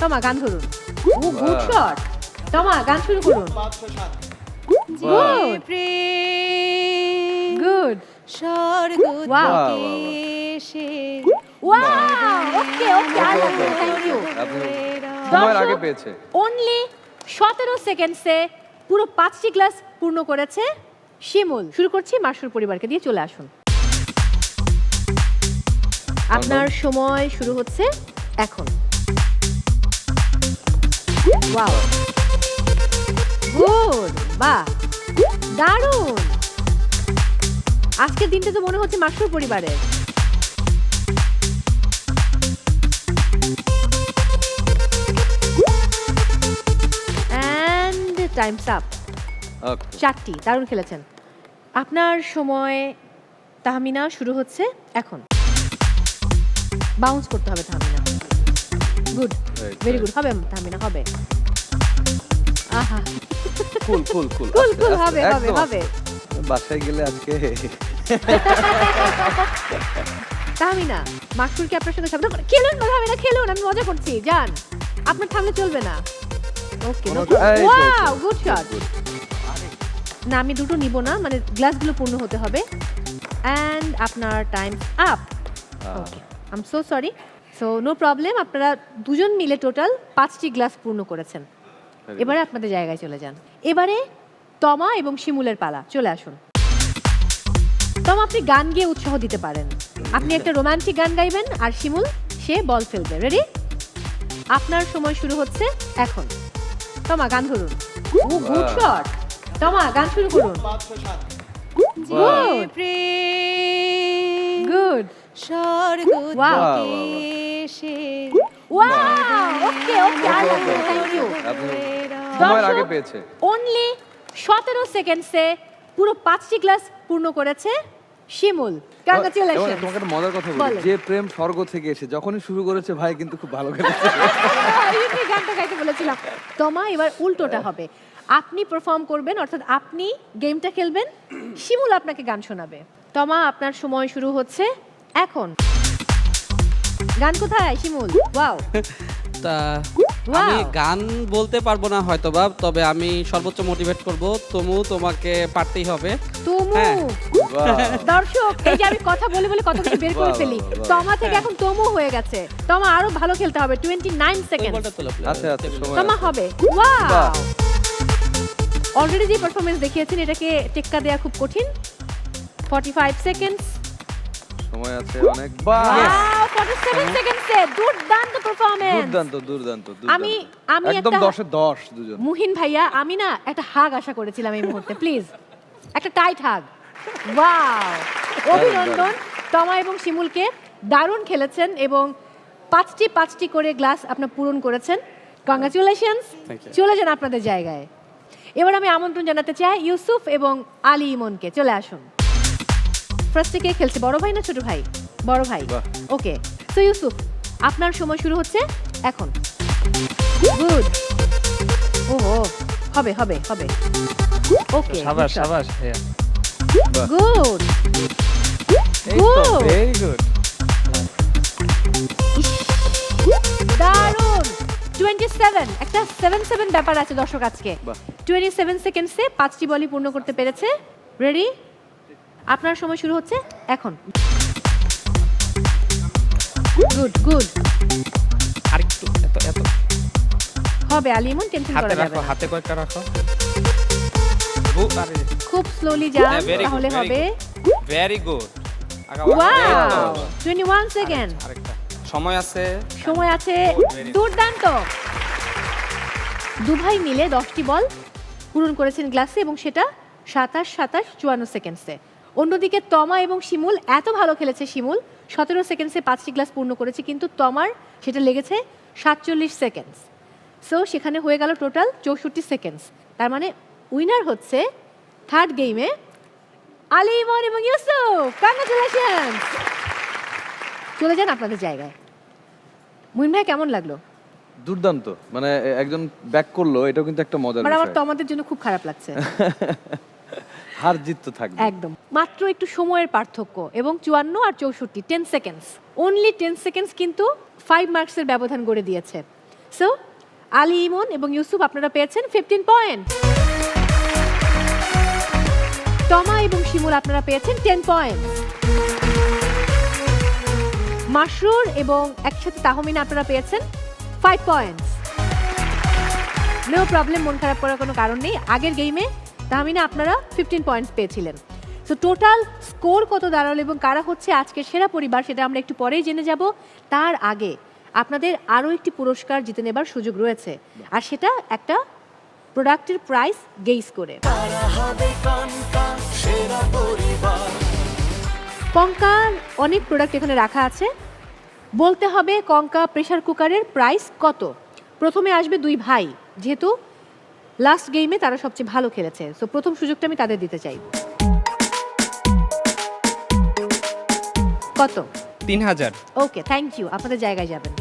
তমা গান ধরুন। ও গুড শট। তমা গান শুরু করুন। গুড। গুড। স্বর্গ. এসে wow okay okay I love you thank you সময়ের আগে পেয়েছে। অনলি সতেরো সেকেন্ডসে পুরো পাঁচটি গ্লাস পূর্ণ করেছে শিমুল। শুরু করছি মাসুর পরিবারকে দিয়ে চলে আসুন। আপনার সময় শুরু হচ্ছে এখন। ওয়াও গুড বাহ। দারুণ। আজকের দিনটা তো মনে হচ্ছে মাসুর পরিবারের। টাইমস আপ ওকে চারটি দারুণ খেলেছেন। আপনার সময় তাহমিনা শুরু হচ্ছে এখন। বাউন্স করতে হবে তাহমিনা। গুড ভেরি গুড হবে তাহমিনা হবে। আহা। কুল কুল কুল কুল কুল হবে হবে হবে। বাসায় গেলে আজকে তাহমিনা মাকসুর কি আপনার সঙ্গে শব্দ খেলুন না তাহমিনা খেলুন আমি মজা করছি যান। আপনার থামলে চলবে না। ওকে ওয়াও গুড শট না আমি দুটো নিব না মানে গ্লাসগুলো পূর্ণ হতে হবে। অ্যান্ড আপনার time up okay um so sorry so no problem আপনারা দুজন মিলে টোটাল পাঁচটি গ্লাস পূর্ণ করেছেন। এবারে আপনাদের জায়গায় চলে যান। এবারে তমা এবং শিমুলের পালা চলে আসুন। তমা আপনি গান গিয়ে উৎসাহ দিতে পারেন। আপনি একটা রোমান্টিক গান গাইবেন আর শিমুল সে বল ফেলবে। রেডি আপনার সময় শুরু হচ্ছে এখন। তমা গান ধরুন। গুড শট তমা গান শুরু করুন। গুড গুড স্বর্গ Wow. থেকে Wow, wow, wow. এসে wow okay okay I love you thank you সময়ের আগে পেয়েছে। অনলি সতেরো সেকেন্ডসে পুরো পাঁচটি গ্লাস পূর্ণ করেছে শিমুল। কংগ্রাচুলেশন তোমাকে একটা মজার কথা বলি। যে প্রেম স্বর্গ থেকে এসে যখনই শুরু করেছে ভাই কিন্তু খুব ভালো খেলেছে গানটা গাইতে বলেছিলাম। তোমা এবার উল্টোটা হবে। আপনি পারফর্ম করবেন অর্থাৎ আপনি গেমটা খেলবেন শিমুল আপনাকে গান শোনাবে। তমা আপনার সময় শুরু হচ্ছে এখন। গান কোথায় শিমুল? ওয়াও তা. আমি গান বলতে পারব না হয়তো বা তবে আমি সর্বোচ্চ মোটিভেট করব। তমু তোমাকে পারতেই হবে। তুমু! হ্যাঁ। দর্শক এই যে আমি কথা বলে বলে কত কিছু বের করে ফেলি। তমা থেকে এখন তমু হয়ে গেছে। তমা আরও ভালো খেলতে হবে টোয়েন্টি নাইন সেকেন্ড। আচ্ছা আচ্ছা সময় তমা হবে। ওয়াও অলরেডি যে পারফরমেন্স দেখিয়েছেন এটাকে টেক্কা দেওয়া খুব কঠিন। 45 সেকেন্ডস সময় আছে অনেক বাহ 47 সেকেন্ডসে দুর্দান্ত পারফরম্যান্স দুর্দান্ত দুর্দান্ত দুর্দান্ত। আমি- আমি একদম একটা- দশে দশ দুজন। মুহিন ভাইয়া আমি না একটা হাগ আশা করেছিলাম এই মুহূর্তে প্লিজ একটা টাইট হাগ ওয়াও অভিনন্দন। তমা এবং শিমুলকে দারুণ খেলেছেন এবং পাঁচটি পাঁচটি করে গ্লাস আপনার পূরণ করেছেন। কংগ্রাচুলেশনস চলে যান আপনাদের জায়গায়। এবার আমি আমন্ত্রণ জানাতে চাই ইউসুফ এবং আলী ইমনকে। চলে আসুন। কে খেলছে? বড় ভাই না ছোট ভাই? বড় ভাই। ওকে। তো ইউসুফ আপনার সময় শুরু হচ্ছে এখন। গুড ওহো হবে হবে হবে। ওকে সাবাস সাবাস গুড Good. ভেরি গুড দারুণ। টোয়েন্টি সেভেন একটা সেভেন সেভেন ব্যাপার আছে দর্শক আজকে। বাহ। টোয়েন্টি সেভেন সেকেন্ডসে পাঁচটি বলই পূর্ণ করতে পেরেছে। রেডি আপনার সময় শুরু হচ্ছে এখন। গুড গুড আরেকটু এত এত। হবে আলিমন টেনশন করা যাবে রাখো না। হাতে কয়েকটা রাখো। খুব স্লোলি যান তাহলে হবে। Very good wow twenty one second আরেকটা সময় আছে? সময় আছে. দুর্দান্ত। দু ভাই মিলে দশটি বল পূরণ করেছেন গ্লাসে এবং সেটা সাতাশ সাতাশ চুয়ান্ন সেকেন্ডসে। অন্যদিকে তমা এবং শিমুল এত ভালো খেলেছে শিমুল সতেরো সেকেন্ডসে পাঁচটি গ্লাস পূর্ণ করেছে কিন্তু তমার সেটা লেগেছে সাতচল্লিশ সেকেন্ডস। সো সেখানে হয়ে গেল টোটাল চৌষট্টি সেকেন্ডস। তার মানে উইনার হচ্ছে থার্ড গেমে আলী ইমন এবং ইউসুফ। কংগ্রাচুলেশন চলে যান আপনাদের জায়গায়। মুহিন ভাই কেমন লাগল? দুর্দান্ত। মানে একজন ব্যাক করল এটাও কিন্তু একটা মজার মানে আমার বিষয়। তোমাদের জন্য খুব খারাপ লাগছে। হার জিত তো থাকবে। একদম। মাত্র একটু সময়ের পার্থক্য এবং চুয়ান্ন আর চৌষট্টি ten seconds only ten seconds কিন্তু ফাইভ মার্কসের ব্যবধান গড়ে দিয়েছে। সো আলী ইমন এবং ইউসুফ আপনারা পেয়েছেন ফিফটিন পয়েন্ট তমা এবং শিমুল আপনারা পেয়েছেন টেন পয়েন্ট মাসরুর এবং একসাথে তাহমিনা আপনারা পেয়েছেন ফাইভ পয়েন্টস নো প্রবলেম মন খারাপ করার কোনো কারণ নেই। আগের গেমে তাহমিনা আপনারা ফিফটিন পয়েন্টস পেয়েছিলেন। তো টোটাল স্কোর কত দাঁড়াল এবং কারা হচ্ছে আজকের সেরা পরিবার সেটা আমরা একটু পরেই জেনে যাব। তার আগে আপনাদের আরও একটি পুরস্কার জিতে নেবার সুযোগ রয়েছে। আর সেটা একটা প্রোডাক্টের প্রাইস গেইস করে কঙ্কার অনেক প্রোডাক্ট এখানে রাখা আছে। বলতে হবে কঙ্কা প্রেসার কুকারের প্রাইস কত? প্রথমে আসবে দুই ভাই, যেহেতু লাস্ট গেমে তারা সবচেয়ে ভালো খেলেছে। সো প্রথম সুযোগটা আমি তাদের দিতে চাই। কত? তিন হাজার। ওকে থ্যাংক ইউ আপনাদের জায়গায় যাবেন।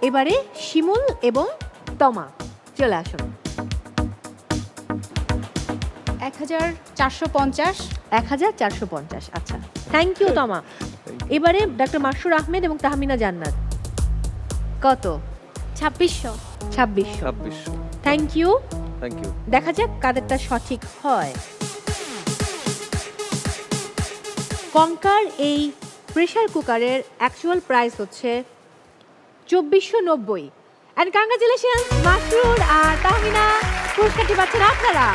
এবারে শিমুল এবং তমা চলে আসুন। এক হাজার চারশো পঞ্চাশ। এক হাজার চারশো পঞ্চাশ আচ্ছা। থ্যাংক ইউ তমা। এবারে ডক্টর মাসুর আহমেদ এবং তাহমিনা জান্নাত। কত? ছাব্বিশশো। ছাব্বিশশো। ছাব্বিশশো। থ্যাংক ইউ থ্যাংক ইউ দেখা যাক কাদেরটা সঠিক হয়। কঙ্কার এই প্রেসার কুকারের অ্যাকচুয়াল প্রাইস হচ্ছে চব্বিশশো নব্বই। অ্যান্ড কংগ্রাচুলেশন মাসরুর আর তাহমিনা। পুরস্কারটি পাচ্ছেন আপনারা।